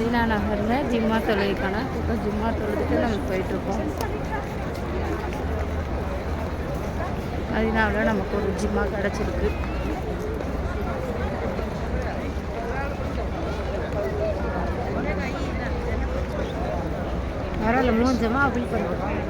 Medina நகரில் ஜிம்மா தொழுகைக்கான இப்போ ஜிம்மா தொழுதுக்கு நம்ம போயிட்டுருக்கோம். மதினாவில் நமக்கு ஒரு ஜிம்மா கிடச்சிருக்கு. பரவாயில்ல மூணு ஜமா அப்படி பண்ணுவோம்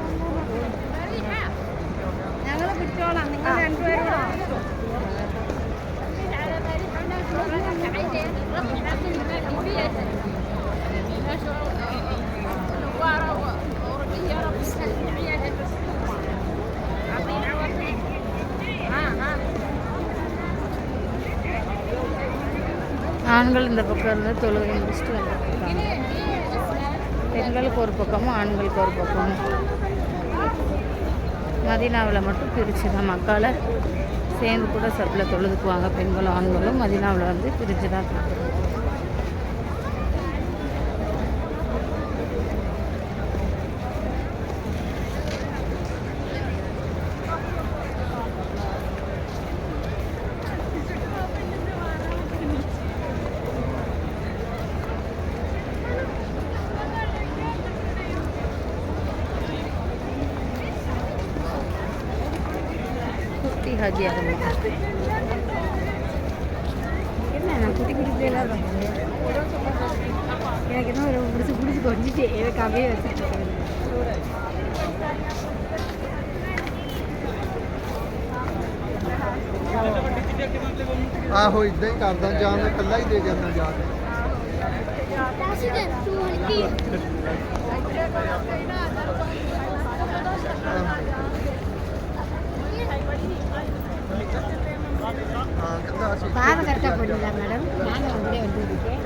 ஆண்கள் இந்த பக்கம் இருந்து தொழுகை முடிச்சுட்டு வந்துருக்காங்க பெண்களுக்கு ஒரு பக்கமும் ஆண்களுக்கு ஒரு பக்கமும். மதினாவில் மட்டும் பிரித்து தான் மக்களை சேர்ந்து கூட சப்பில் தொழுதுக்குவாங்க பெண்களும் ஆண்களும். மதினாவில் வந்து பிரித்து தான் தொழுதுக்குவாங்க. குட்டி ஹாஜி அகமா என்ன நான் குட்டி குட்டி பிள்ளைலாம் பார்க்குறேன் எனக்கு என்ன ரொம்ப பிடிச்சி பிடிச்சி கொஞ்சிட்டு எனக்கு அப்படியே வச்சுட்டு இருக்கேன் ਆਹੋ ਇਦਾਂ ਹੀ ਕਰਦਾ ਜਾਂ ਮੈਂ ਇਕੱਲਾ ਹੀ ਦੇ ਜਾਂਦਾ ਜਾ ਕੇ ਹਾਂ ਕਹਿੰਦਾ ਅਸੀਂ பாவகர்த்தா பொண்ணு தான் மேடம்? நாங்கள் அப்படியே வந்துருக்கேன்.